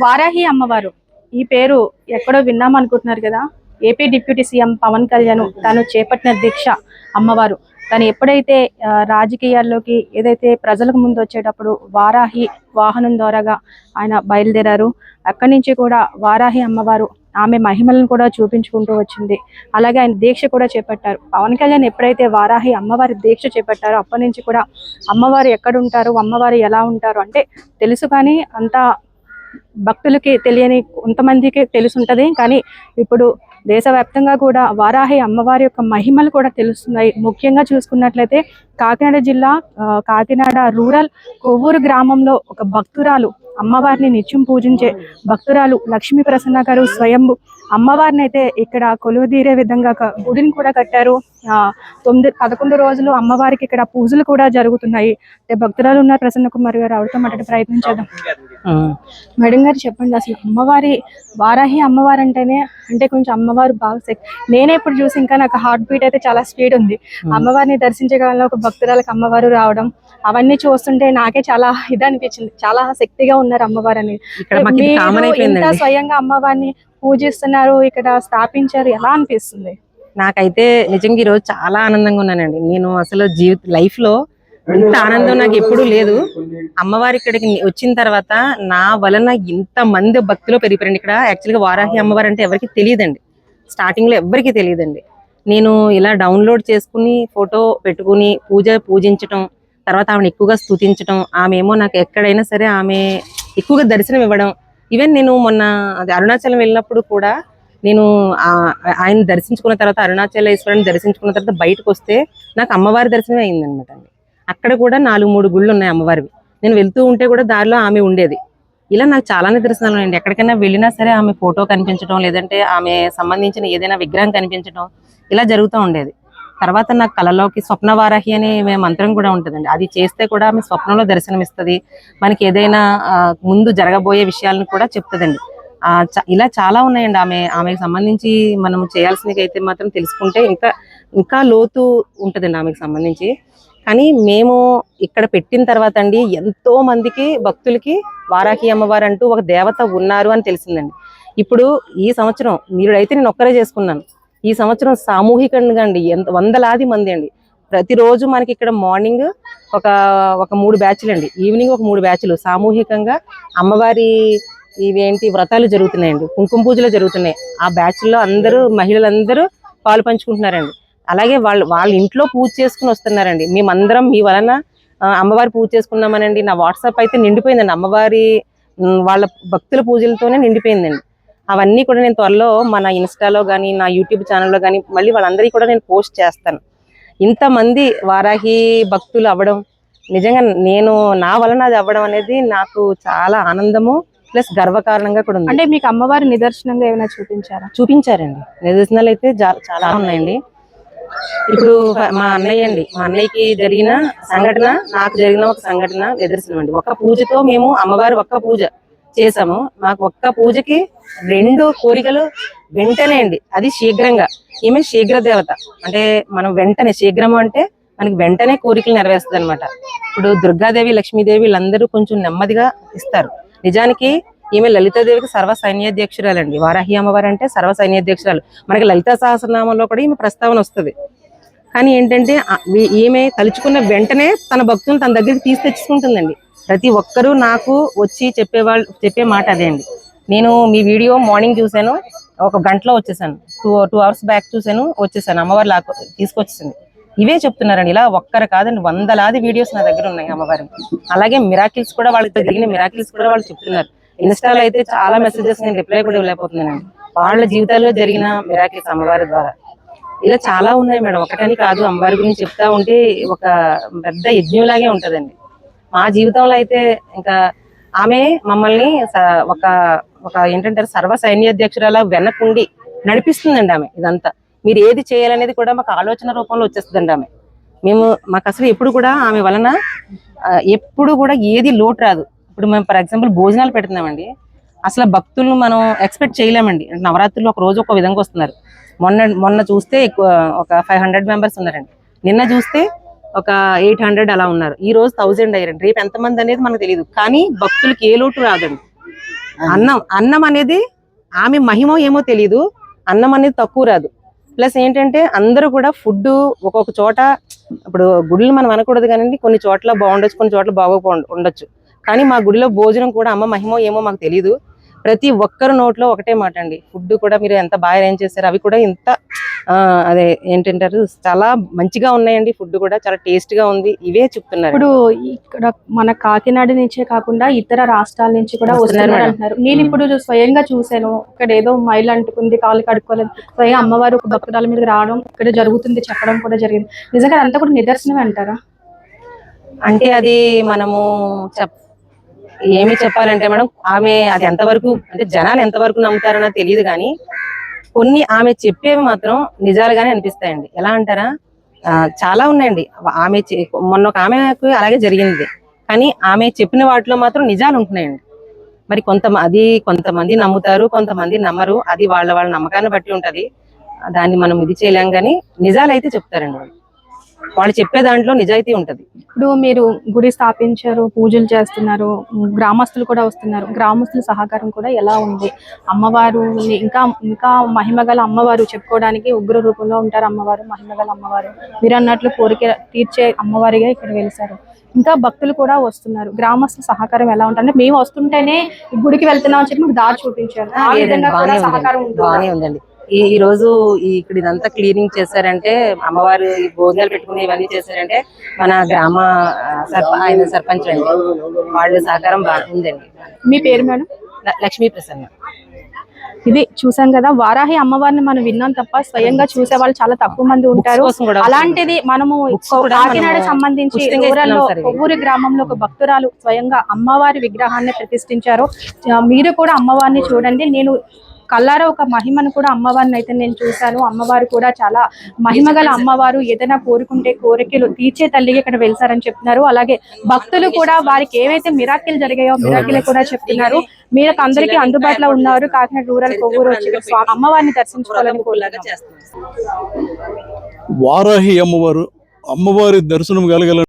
వారాహి అమ్మవారు ఈ పేరు ఎక్కడో విన్నాం అనుకుంటున్నారు కదా? AP deputy CM Pawan Kalyan తను చేపట్టిన దీక్ష అమ్మవారు. తను ఎప్పుడైతే రాజకీయాల్లోకి ఏదైతే ప్రజలకు ముందు వచ్చేటప్పుడు వారాహి వాహనం ద్వారాగా ఆయన బయలుదేరారు అక్కడి నుంచి కూడా వారాహి అమ్మవారు ఆమె మహిమలను కూడా చూపించుకుంటూ వచ్చింది. అలాగే ఆయన దీక్ష కూడా చేపట్టారు. పవన్ కళ్యాణ్ ఎప్పుడైతే వారాహి అమ్మవారి దీక్ష చేపట్టారో అప్పటి నుంచి కూడా అమ్మవారు ఎక్కడుంటారు అమ్మవారు ఎలా ఉంటారు అంటే తెలుసు కానీ అంతా భక్తులకి తెలియని కొంతమందికి తెలుసుంటది. కానీ ఇప్పుడు దేశవ్యాప్తంగా కూడా వారాహి అమ్మవారి యొక్క మహిమలు కూడా తెలుస్తున్నాయి. ముఖ్యంగా చూసుకున్నట్లయితే కాకినాడ జిల్లా కాకినాడ రూరల్ కొవ్వూరు గ్రామంలో ఒక భక్తురాలు అమ్మవారిని నిత్యం పూజించే భక్తురాలు లక్ష్మీ ప్రసన్న గారు స్వయంభు. అమ్మవారిని అయితే ఇక్కడ కొలువుదీరే విధంగా గుడిని కూడా కట్టారు. ఆ, తొమ్మిది పదకొండు రోజులు అమ్మవారికి ఇక్కడ పూజలు కూడా జరుగుతున్నాయి. అంటే భక్తురాలు ఉన్నారు ప్రసన్న కుమార్ గారు ఆవిడతో మాట్లాడే ప్రయత్నం చేద్దాం. మేడం గారు చెప్పండి అసలు అమ్మవారి వారాహి అమ్మవారు అంటేనే అంటే కొంచెం అమ్మవారు బాగా శక్- నేనే ఇప్పుడు చూసి ఇంకా నాకు హార్ట్ బీట్ అయితే చాలా స్పీడ్ ఉంది. అమ్మవారిని దర్శించే కాలంలో ఒక భక్తురాలకు అమ్మవారు రావడం అవన్నీ చూస్తుంటే నాకే చాలా ఇది అనిపించింది చాలా శక్తిగా ఉన్నారు అమ్మవారు అని ఇక్కడ మాకు ఇది మీరు కామన్ ఇంత అయిపోయిందండి స్వయంగా అమ్మవారిని పూజిస్తున్నారు ఇక్కడ స్థాపించారు ఎలా అనిపిస్తుంది? నాకైతే నిజంగా ఈరోజు చాలా ఆనందంగా ఉన్నానండి. నేను అసలు జీవిత లైఫ్లో ఇంత ఆనందం నాకు ఎప్పుడూ లేదు. అమ్మవారి ఇక్కడికి వచ్చిన తర్వాత నా వలన ఇంత మంది భక్తులు పెరిగిపోయారండి. ఇక్కడ యాక్చువల్గా వారాహి అమ్మవారు అంటే ఎవరికి తెలియదండి. స్టార్టింగ్లో ఎవరికి తెలియదండి. నేను ఇలా డౌన్లోడ్ చేసుకుని ఫోటో పెట్టుకుని పూజ పూజించటం తర్వాత ఆమెను ఎక్కువగా స్తుతించటం ఆమె ఏమో నాకు ఎక్కడైనా సరే ఆమె ఎక్కువగా దర్శనం ఇవ్వడం. ఈవెన్ నేను మొన్న అది అరుణాచలం వెళ్ళినప్పుడు కూడా నేను ఆయన దర్శించుకున్న తర్వాత అరుణాచలేశ్వరుని దర్శించుకున్న తర్వాత బయటకు వస్తే నాకు అమ్మవారి దర్శనం అయిందనమాట అండి. అక్కడ కూడా నాలుగు మూడు గుళ్ళు ఉన్నాయి అమ్మవారివి. నేను వెళ్తూ ఉంటే కూడా దారిలో ఆమె ఉండేది. ఇలా నాకు చాలా నిదర్శనాలు ఉన్నాయండి ఎక్కడికైనా వెళ్ళినా సరే ఆమె ఫోటో కనిపించడం లేదంటే ఆమె సంబంధించిన ఏదైనా విగ్రహం కనిపించడం ఇలా జరుగుతూ ఉండేది. తర్వాత నాకు కళలోకి స్వప్నవారాహి అనే మే- మంత్రం కూడా ఉంటుందండి. అది చేస్తే కూడా ఆమె స్వప్నంలో దర్శనమిస్తుంది. మనకి ఏదైనా ముందు జరగబోయే విషయాలను కూడా చెప్తుందండి. ఇలా చాలా ఉన్నాయండి ఆమె ఆమెకు సంబంధించి మనం చేయాల్సినవి అయితే మాత్రం తెలుసుకుంటే ఇంకా ఇంకా లోతు ఉంటుందండి ఆమెకు సంబంధించి. కానీ మేము ఇక్కడ పెట్టిన తర్వాత అండి ఎంతో మందికి భక్తులకి వారాహి అమ్మవారు అంటూ ఒక దేవత ఉన్నారు అని తెలిసిందండి. ఇప్పుడు ఈ సంవత్సరం మీరుడైతే నేను ఒక్కరే చేసుకున్నాను. ఈ సంవత్సరం సామూహికంగా అండి ఎంత వందలాది మంది అండి. ప్రతిరోజు మనకి ఇక్కడ మార్నింగ్ ఒక ఒక మూడు బ్యాచ్లు అండి. ఈవినింగ్ ఒక మూడు బ్యాచ్లు. సామూహికంగా అమ్మవారి ఇవేంటి వ్రతాలు జరుగుతున్నాయండి. కుంకుమ పూజలు జరుగుతున్నాయి. ఆ బ్యాచ్లో అందరూ మహిళలందరూ పాలు పంచుకుంటున్నారండి. అలాగే వాళ్ళు వాళ్ళ ఇంట్లో పూజ చేసుకుని వస్తున్నారండి. మేమందరం మీ వలన అమ్మవారి పూజ చేసుకున్నామనండి. నా వాట్సాప్ అయితే నిండిపోయిందండి. అమ్మవారి వాళ్ళ భక్తుల పూజలతోనే నిండిపోయిందండి. అవన్నీ కూడా నేను త్వరలో మన ఇన్స్టాలో కానీ నా యూట్యూబ్ ఛానల్లో కానీ మళ్ళీ వాళ్ళందరికీ కూడా నేను పోస్ట్ చేస్తాను. ఇంతమంది వారాహి భక్తులు అవ్వడం నిజంగా నేను నా వలన అది అవ్వడం అనేది నాకు చాలా ఆనందము ప్లస్ గర్వకారణంగా కూడా ఉంది. అంటే మీకు అమ్మవారి నిదర్శనంగా ఏమైనా చూపించారా? చూపించారండి. నిదర్శనాలు అయితే చాలా ఉన్నాయండి. ఇప్పుడు మా అన్నయ్య అండి మా అన్నయ్యకి జరిగిన సంఘటన నాకు జరిగిన ఒక సంఘటన నిదర్శనం అండి ఒక పూజతో మేము అమ్మవారి ఒక్క పూజ చేసాము మాకు ఒక్క పూజకి రెండు కోరికలు వెంటనే అండి. అది శీఘ్రంగా. ఈమె శీఘ్ర దేవత అంటే మనం వెంటనే శీఘ్రము అంటే మనకి వెంటనే కోరికలు నెరవేరుస్తుంది అనమాట ఇప్పుడు దుర్గాదేవి లక్ష్మీదేవి వీళ్ళందరూ కొంచెం నెమ్మదిగా ఇస్తారు. నిజానికి ఈమె లలితాదేవికి సర్వ సైన్యాధ్యక్షురాలండి. వారాహి అమ్మవారు అంటే సర్వ సైన్యాధ్యక్షురాలు. మనకి లలితా సహస్రనామంలో కూడా ఈమె ప్రస్తావన వస్తుంది. కానీ ఏంటంటే ఈమె తలుచుకున్న వెంటనే తన భక్తులను తన దగ్గరికి తీసి తెచ్చుకుంటుందండి. ప్రతి ఒక్కరూ నాకు వచ్చి చెప్పేవాళ్ళు చెప్పే మాట అదే అండి. నేను మీ వీడియో మార్నింగ్ చూశాను ఒక గంటలో వచ్చేసాను. టూ టూ అవర్స్ బ్యాక్ చూశాను వచ్చేసాను. అమ్మవారు లాక్ తీసుకొచ్చేసింది. ఇవే చెప్తున్నారండి. ఇలా ఒక్కరు కాదండి వందలాది వీడియోస్ నా దగ్గర ఉన్నాయి అమ్మవారి. అలాగే మిరాకిల్స్ కూడా వాళ్ళకి జరిగిన మిరాకిల్స్ కూడా వాళ్ళు చెప్తున్నారు. ఇన్స్టాలో అయితే చాలా మెసేజెస్ నేను రిప్లై కూడా ఇవ్వలేకపోతున్నానండి. వాళ్ళ జీవితాల్లో జరిగిన మిరాకిల్స్ అమ్మవారి ద్వారా. ఇలా చాలా ఉన్నాయి మేడం. ఒకటని కాదు అమ్మవారి గురించి చెప్తా ఉంటే ఒక పెద్ద యజ్ఞంలాగే ఉంటదండి. మా జీవితంలో అయితే ఇంకా ఆమె మమ్మల్ని ఒక ఒక ఏంటంటే సర్వ సైన్యాధ్యక్షురాల వెనకుండి నడిపిస్తుందండి ఆమె ఇదంతా. మీరు ఏది చేయాలనేది కూడా మాకు ఆలోచన రూపంలో వచ్చేస్తుందండి ఆమె. మేము మాకు అసలు ఎప్పుడు కూడా ఆమె వలన ఎప్పుడు కూడా ఏది లోటు రాదు. ఇప్పుడు మేము ఫర్ ఎగ్జాంపుల్ భోజనాలు పెడుతున్నామండి. అసలు భక్తులను మనం ఎక్స్పెక్ట్ చేయలేమండి. నవరాత్రులు ఒక రోజు ఒక విధంగా వస్తున్నారు. మొన్న మొన్న చూస్తే ఎక్కువ ఒక ఫైవ్ హండ్రెడ్ మెంబర్స్ ఉన్నారండి. నిన్న చూస్తే ఒక ఎయిట్ హండ్రెడ్ అలా ఉన్నారు. ఈ రోజు థౌజండ్ అయ్యారండి. రేపు ఎంతమంది అనేది మనకు తెలియదు కానీ భక్తులకి ఏ లోటు రాదండి. అన్నం అన్నం అనేది ఆమె మహిమ ఏమో తెలియదు అన్నం అనేది తక్కువ రాదు. ప్లస్ ఏంటంటే అందరూ కూడా ఫుడ్ ఒక్కొక్క చోట ఇప్పుడు గుడులు మనం అనకూడదు కానీ కొన్ని చోట్ల బాగుండొచ్చు కొన్ని చోట్ల బాగోపో ఉండొచ్చు. కానీ మా గుడిలో భోజనం కూడా అమ్మ మహిమ ఏమో మాకు తెలియదు ప్రతి ఒక్కరు నోట్లో ఒకటే మాట అండి ఫుడ్ కూడా మీరు ఎంత బాగా అరేంజ్ చేశారు అవి కూడా ఇంత అదే ఏంటంటారు చాలా మంచిగా ఉన్నాయండి. ఫుడ్ కూడా చాలా టేస్ట్గా ఉంది. ఇవే చెప్తున్నారు. ఇప్పుడు ఇక్కడ మన కాకినాడ నుంచే కాకుండా ఇతర రాష్ట్రాల నుంచి కూడా వస్తున్నారు. అంటున్నారు. నేను ఇప్పుడు స్వయంగా చూశాను. ఇక్కడ ఏదో మైల్ అంటుకుంది కాలు కడుక్కోలేదు. స్వయం అమ్మవారు ఒక భక్తురాల మీద రావడం ఇక్కడ జరుగుతుంది చెప్పడం కూడా జరిగింది. నిజంగా అంతా కూడా నిదర్శనమే అంటారా? అంటే అది మనము చెప్ ఏమి చెప్పాలంటే మేడం ఆమె అది ఎంతవరకు అంటే జనాలు ఎంతవరకు నమ్ముతారో తెలియదు కానీ కొన్ని ఆమె చెప్పేవి మాత్రం నిజాలుగానే అనిపిస్తాయండి. ఎలా అంటారా? ఆ, చాలా ఉన్నాయండి. ఆమె మొన్న ఒక ఆమెకు అలాగే జరిగింది. కానీ ఆమె చెప్పిన వాటిలో మాత్రం నిజాలు ఉంటున్నాయండి. మరి కొంత అది కొంతమంది నమ్ముతారు కొంతమంది నమ్మరు. అది వాళ్ళ వాళ్ళ నమ్మకాన్ని బట్టి ఉంటది. దాన్ని మనం ఇది చేయలేం కానీ నిజాలు అయితే చెప్తారండి వాళ్ళు. వాళ్ళు చెప్పే దాంట్లో నిజాయితీ ఉంటది. ఇప్పుడు మీరు గుడి స్థాపించారు పూజలు చేస్తున్నారు గ్రామస్తులు కూడా వస్తున్నారు. గ్రామస్తుల సహకారం కూడా ఎలా ఉంది? అమ్మవారు ఇంకా ఇంకా మహిమగల అమ్మవారు చెప్పుకోవడానికి ఉగ్ర రూపంలో ఉంటారు అమ్మవారు మహిమగల అమ్మవారు. మీరు అన్నట్లు కోరిక తీర్చే అమ్మవారిగా ఇక్కడ వెలిసారు ఇంకా భక్తులు కూడా వస్తున్నారు. గ్రామస్తుల సహకారం ఎలా ఉంటుంది? మేము వస్తుంటేనే గుడికి వెళ్తున్నాం అని చెప్పి మాకు దారి చూపించారు. ఆ విధంగా కూడా సహకారం. ఉంటుంది? బాగానే ఉందండి. ఈ ఈ రోజు ఇక్కడ ఇదంతా క్లీనింగ్ చేశారంటే అమ్మవారు ఈ భోజనాలు పెట్టుకుని ఇవన్నీ చేశారంటే మన గ్రామ సర్ప ఆయన సర్పంచ్ అండి. వాళ్ళ సహకారం బాగా ఉందండి. మీ పేరు మేడం? లక్ష్మీ ప్రసన్న. ఇది చూసాం కదా వారాహి అమ్మవారిని మనం విన్నాం తప్ప స్వయంగా చూసే వాళ్ళు చాలా తక్కువ మంది ఉంటారు. అలాంటిది మనము కాకినాడ సంబంధించి ఊరల్లో గ్రామంలో ఒక భక్తురాలు స్వయంగా అమ్మవారి విగ్రహాన్ని ప్రతిష్ఠించారు. మీరు కూడా అమ్మవారిని చూడండి. నేను కల్లార ఒక మహిమను కూడా అమ్మవారిని అయితే నేను చూశాను. అమ్మవారు కూడా చాలా మహిమగల అమ్మవారు. ఏదైనా కోరుకుంటే కోరికలు తీర్చే తల్లిగా ఇక్కడ వెళ్తారని చెప్తున్నారు. అలాగే భక్తులు కూడా వారికి ఏవైతే మిరాకిల్ జరిగాయో మిరాకిల్ కూడా చెప్తున్నారు. మీరు అందరికీ అందుబాటులో ఉన్నారు. కాకినాడ రూరల్ కొవ్వూరు వచ్చి స్వామి అమ్మవారిని దర్శించుకోవాలని కోరుతున్నాను చేస్తున్నాం వారాహి అమ్మవారు అమ్మవారి దర్శనం కలగాలని